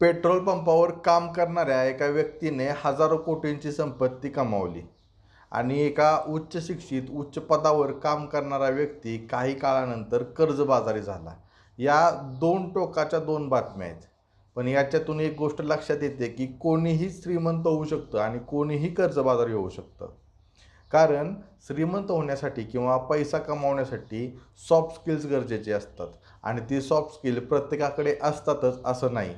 Petrol पंपावर काम करणाऱ्या एका व्यक्तीने हजारो कोटींची संपत्ती कमावली आणि एका उच्च शिक्षित उच्च पदावर काम करणारा व्यक्ती काही काळानंतर कर्जबाजारी झाला. या दोन टोकाच्या दोन बातम्या आहेत. पण याच्यातून एक गोष्ट लक्षात येते की कोणीही श्रीमंत होऊ शकतं आणि कोणीही कर्जबाजारी होऊ शकतं. कारण श्रीमंत होण्यासाठी किंवा पैसा कमावण्यासाठी सॉफ्ट स्किल्स गरजेचे असतात आणि ती सॉफ्ट स्किल प्रत्येकाकडे असतातच असं नाही.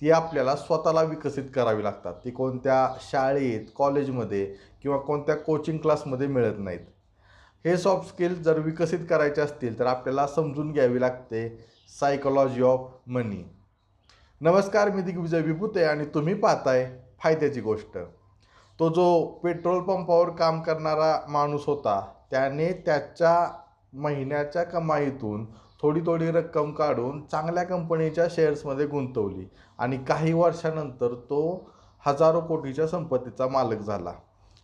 ती आपल्याला स्वतःला विकसित करावी लागतात. ती कोणत्या शाळेत कॉलेजमध्ये किंवा कोणत्या कोचिंग क्लासमध्ये मिळत नाहीत. हे सॉफ्ट स्किल जर विकसित करायचे असतील तर आपल्याला समजून घ्यावी लागते सायकोलॉजी ऑफ मनी नमस्कार मी दिग्विजय विभूते आणि तुम्ही पाहताय फायद्याची गोष्ट. तो जो पेट्रोल पंपावर काम करणारा माणूस होता त्याने त्याच्या महिन्याच्या कमाईतून थोडी थोडी रक्कम काढून चांगल्या कंपनीच्या शेअर्समध्ये गुंतवली आणि काही वर्षानंतर तो हजारो कोटीच्या संपत्तीचा मालक झाला.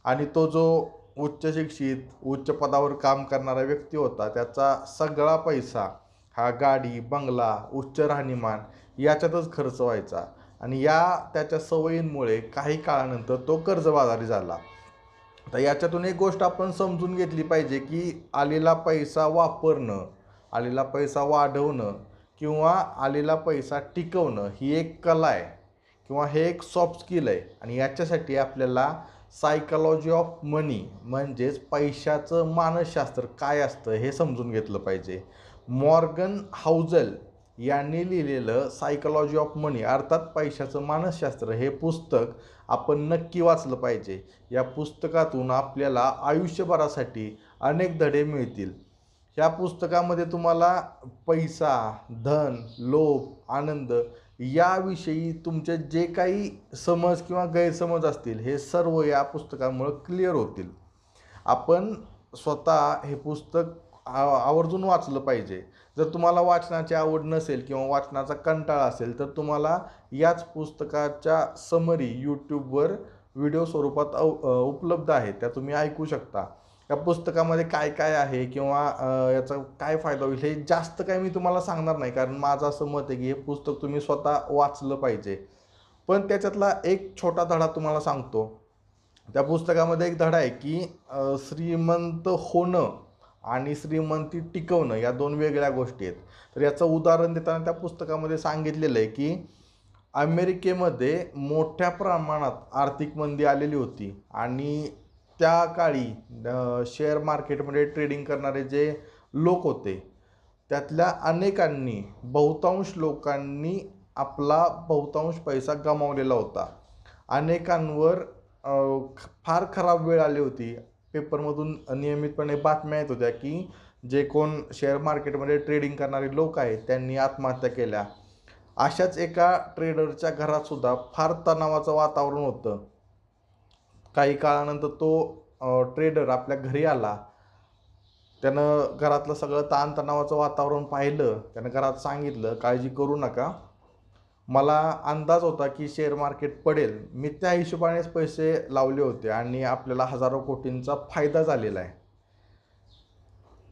आणि तो जो उच्च शिक्षित उच्च पदावर काम करणारा व्यक्ती होता त्याचा सगळा पैसा हा गाडी बंगला उच्च राहणीमान याच्यातच खर्च व्हायचा. आणि या त्याच्या सवयींमुळे काही काळानंतर तो कर्जबाजारी झाला. तर याच्यातून एक गोष्ट आपण समजून घेतली पाहिजे की आलेला पैसा वापरणं आलेला पैसा वाढवणं किंवा आलेला पैसा टिकवणं ही एक कला आहे किंवा हे एक सॉफ्ट स्किल आहे. आणि याच्यासाठी आपल्याला सायकॉलॉजी ऑफ मनी म्हणजेच पैशाचं मानसशास्त्र काय असतं हे समजून घेतलं पाहिजे. मॉर्गन हाऊझल यांनी लिहिलेलं सायकॉलॉजी ऑफ मनी अर्थात पैशाचं मानसशास्त्र हे पुस्तक आपण नक्की वाचलं पाहिजे. या पुस्तकातून आपल्याला आयुष्यभरासाठी अनेक धडे मिळतील. ह्या पुस्तकामध्ये तुम्हाला पैसा धन लोभ आनंद याविषयी तुमचे जे काही समज किंवा गैरसमज असतील हे सर्व या पुस्तकामुळं क्लिअर होतील. आपण स्वतः हे पुस्तक आवर्जून वाचलं पाहिजे. जर तुम्हाला वाचनाची आवड नसेल किंवा वाचनाचा कंटाळा असेल तर तुम्हाला याच पुस्तकाच्या समरी यूट्यूबवर व्हिडिओ स्वरूपात अव उपलब्ध आहेत त्या तुम्ही ऐकू शकता. या पुस्तकामध्ये काय काय आहे किंवा याचा काय फायदा होईल हे जास्त काय मी तुम्हाला सांगणार नाही. कारण माझं असं मत आहे की हे पुस्तक तुम्ही स्वतः वाचलं पाहिजे. पण त्याच्यातला एक छोटा धडा तुम्हाला सांगतो. त्या पुस्तकामध्ये एक धडा आहे की श्रीमंत होणं आणि श्रीमंती टिकवणं या दोन वेगळ्या गोष्टी आहेत. तर याचं उदाहरण देताना त्या पुस्तकामध्ये सांगितलेलं आहे की अमेरिकेमध्ये मोठ्या प्रमाणात आर्थिक मंदी आलेली होती आणि त्या काळी शेअर मार्केटमध्ये ट्रेडिंग करणारे जे लोक होते त्यातल्या अनेकांनी बहुतांश लोकांनी आपला बहुतांश पैसा गमावलेला होता. अनेकांवर फार खराब वेळ आली होती. पेपरमधून नियमितपणे बातम्या येत होत्या की जे कोण शेअर मार्केटमध्ये ट्रेडिंग करणारे लोक आहेत त्यांनी आत्महत्या केल्या. अशाच एका ट्रेडरच्या घरातसुद्धा फार तणावाचं वातावरण होतं. काही काळानंतर तो ट्रेडर आपल्या घरी आला. त्यानं घरातलं सगळं ताणतणावाचं वातावरण पाहिलं. त्यानं घरात सांगितलं काळजी करू नका. मला अंदाज होता की शेअर मार्केट पडेल. मी त्या हिशोबानेच पैसे लावले होते आणि आपल्याला हजारो कोटींचा फायदा झालेला आहे.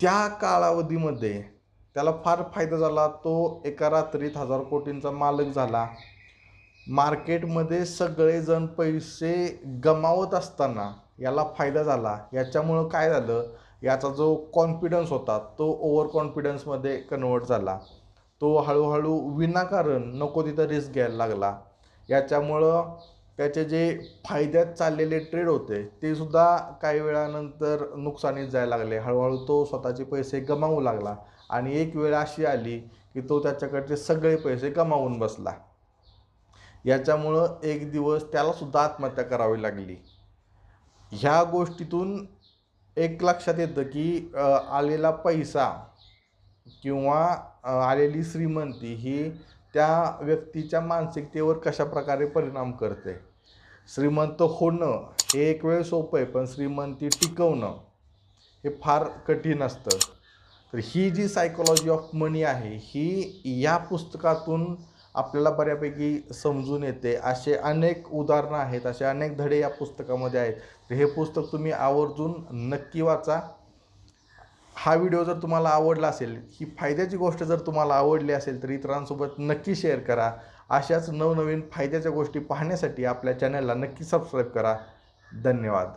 त्या कालावधीमध्ये त्याला फार फायदा झाला. तो एका रात्रीत हजारो कोटींचा मालक झाला. मार्केटमध्ये सगळेजण पैसे गमावत असताना याला फायदा झाला. याच्यामुळं काय झालं? याचा जो कॉन्फिडन्स होता तो ओव्हर कॉन्फिडन्समध्ये कन्वर्ट झाला. तो हळूहळू विनाकारण नको तिथं रिस्क घ्यायला लागला. याच्यामुळं त्याचे जे फायद्यात चाललेले ट्रेड होते ते सुद्धा काही वेळानंतर नुकसानीत जायला लागले. हळूहळू तो स्वतःचे पैसे गमावू लागला. आणि एक वेळ अशी आली की तो त्याच्याकडचे सगळे पैसे गमावून बसला. याच्यामुळं एक दिवस त्यालासुद्धा आत्महत्या करावी लागली. ह्या गोष्टीतून एक लक्षात येतं की आलेला पैसा किंवा आलेली श्रीमंती ही त्या व्यक्तीच्या मानसिकतेवर कशा प्रकारे परिणाम करते? श्रीमंत होणं हे एक वेळ सोपं आहे पण श्रीमंती टिकवणं हे फार कठीण असतं. तर ही जी सायकोलॉजी ऑफ मनी आहे ही या पुस्तकातून आपल्याला बऱ्यापैकी समजून येते. असे अनेक उदाहरणं आहेत असे अनेक धडे या पुस्तकामध्ये आहेत. तर हे पुस्तक तुम्ही आवर्जून नक्की वाचा. हा व्हिडिओ जर तुम्हाला आवडला असेल ही फायद्याची गोष्ट जर तुम्हाला आवडली असेल तर इतरांसोबत नक्की शेअर करा. अशाच नवनवीन फायद्याच्या गोष्टी पाहण्यासाठी आपल्या चॅनलला नक्की सबस्क्राईब करा. धन्यवाद.